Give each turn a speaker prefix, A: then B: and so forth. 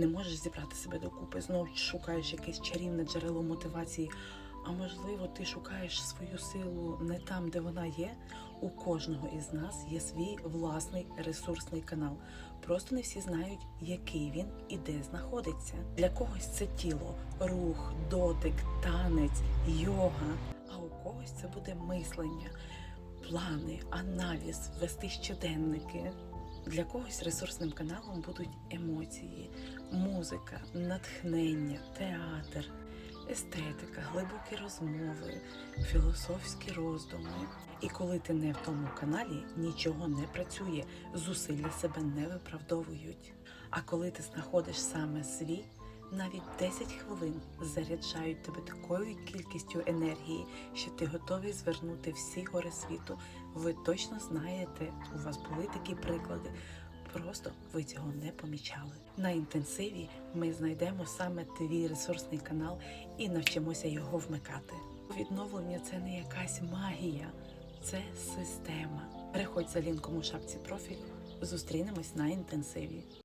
A: не можеш зібрати себе докупи, знов шукаєш якесь чарівне джерело мотивації. А можливо, ти шукаєш свою силу не там, де вона є. У кожного із нас є свій власний ресурсний канал. Просто не всі знають, який він і де знаходиться. Для когось це тіло, рух, дотик, танець, йога. А у когось це буде мислення, плани, аналіз, вести щоденники. Для когось ресурсним каналом будуть емоції, музика, натхнення, театр, естетика, глибокі розмови, філософські роздуми. І коли ти не в тому каналі, нічого не працює, зусилля себе не виправдовують. А коли ти знаходиш саме свій, навіть 10 хвилин заряджають тебе такою кількістю енергії, що ти готовий звернути всі гори світу. Ви точно знаєте, у вас були такі приклади. Просто ви цього не помічали. На інтенсиві ми знайдемо саме твій ресурсний канал і навчимося його вмикати. Відновлення це не якась магія, це система. Переходь за лінком у шапці профілю. Зустрінемось на інтенсиві.